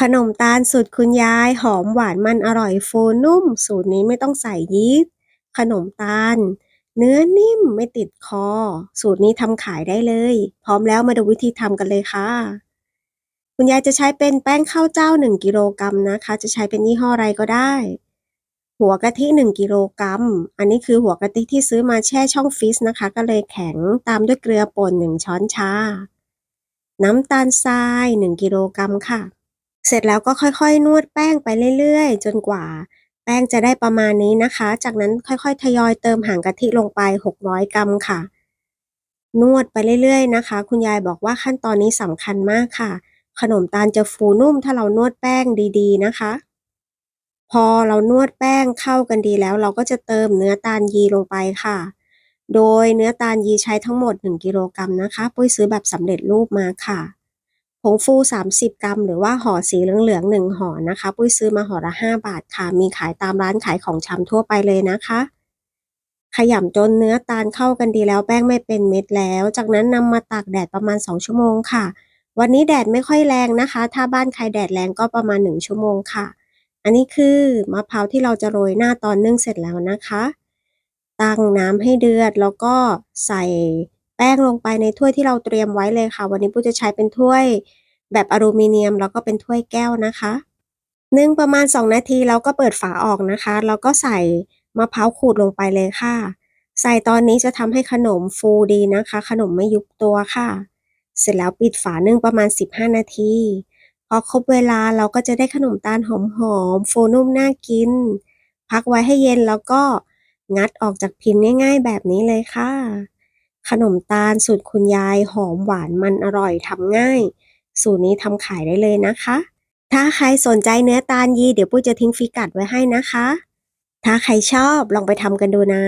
ขนมตาลสูตรคุณยาย หอมหวานมันอร่อยฟูนุ่ม สูตรนี้ไม่ต้องใส่ยีสต์ขนมตาล เนื้อนิ่มไม่ติดคอ สูตรนี้ทำขายได้เลย พร้อมแล้วมาดูวิธีทำกันเลยค่ะ คุณยายจะใช้เป็นแป้งข้าวเจ้า 1 กิโลกรัมนะคะ จะใช้เป็นยี่ห้ออะไรก็ได้ หัวกะทิ 1 กิโลกรัม อันนี้คือหัวกะทิที่ซื้อมาแช่ช่องฟรีซนะคะ ก็เลยแข็งตามด้วยเกลือป่น1ช้อนชา น้ำตาลทราย 1 กิโลกรัมค่ะ เสร็จแล้วก็ค่อยๆ นวดแป้งไปเรื่อยๆ จนกว่า แป้งจะได้ประมาณนี้นะคะ จากนั้นค่อยๆ ทยอยเติมหางกะทิลงไป 600 กรัมค่ะ นวดไปเรื่อยๆ นะคะ คุณยายบอกว่าขั้นตอนนี้สำคัญมากค่ะ ขนมตาลจะฟูนุ่มถ้าเรานวดแป้งดีๆ นะคะ พอเรานวดแป้งเข้ากันดีแล้ว เราก็จะเติมเนื้อตาลยีลงไปค่ะ โดยเนื้อตาลยีใช้ทั้งหมด 1 กิโลกรัมนะคะ ปุ้ยซื้อแบบสำเร็จรูปมาค่ะ ผงฟู 30 กรัม หรือว่าห่อสีเหลืองๆ1ห่อนะคะ ปุ้ยซื้อมาห่อละ 5 บาทค่ะ มีขายตามร้านขายของชำทั่วไปเลยนะคะ ขยำจนเนื้อตาลเข้ากันดีแล้วแป้งไม่เป็นเม็ดแล้ว จากนั้นนำมาตากแดดประมาณ 2 ชั่วโมงค่ะ วันนี้แดดไม่ค่อยแรงนะคะ ถ้าบ้านใครแดดแรงก็ประมาณ 1 ชั่วโมงค่ะ อันนี้คือมะพร้าวที่เราจะโรยหน้าตอนนึ่งเสร็จแล้วนะคะ ตั้งน้ำให้เดือดแล้วก็ใส่ แป้งลงไปในถ้วยที่เราเตรียมไว้เลยค่ะ วันนี้ปุ้จะใช้เป็นถ้วยแบบอลูมิเนียม แล้วก็เป็นถ้วยแก้วนะคะนึ่งประมาณ 2 นาทีแล้วก็เปิดฝาออกนะคะ แล้วก็ใส่มะพร้าวขูดลงไปเลยค่ะ ใส่ตอนนี้จะทำให้ขนมฟูดีนะคะ ขนมไม่ยุบตัวค่ะ เสร็จแล้วปิดฝานึ่งประมาณ 15 นาที พอครบเวลาเราก็จะได้ขนมตาลหอมๆฟูนุ่มน่ากิน พักไว้ให้เย็นแล้วก็งัดออกจากพิมพ์ง่าย ๆ แบบนี้เลยค่ะ ขนมตาลสูตรคุณยายหอมหวานมันอร่อยทำง่าย สูตรนี้ทำขายได้เลยนะคะ ถ้าใครสนใจเนื้อตาลยีเดี๋ยวปุ้ยจะทิ้งฟิกัดไว้ให้นะคะ ถ้าใครชอบลองไปทำกันดูนะ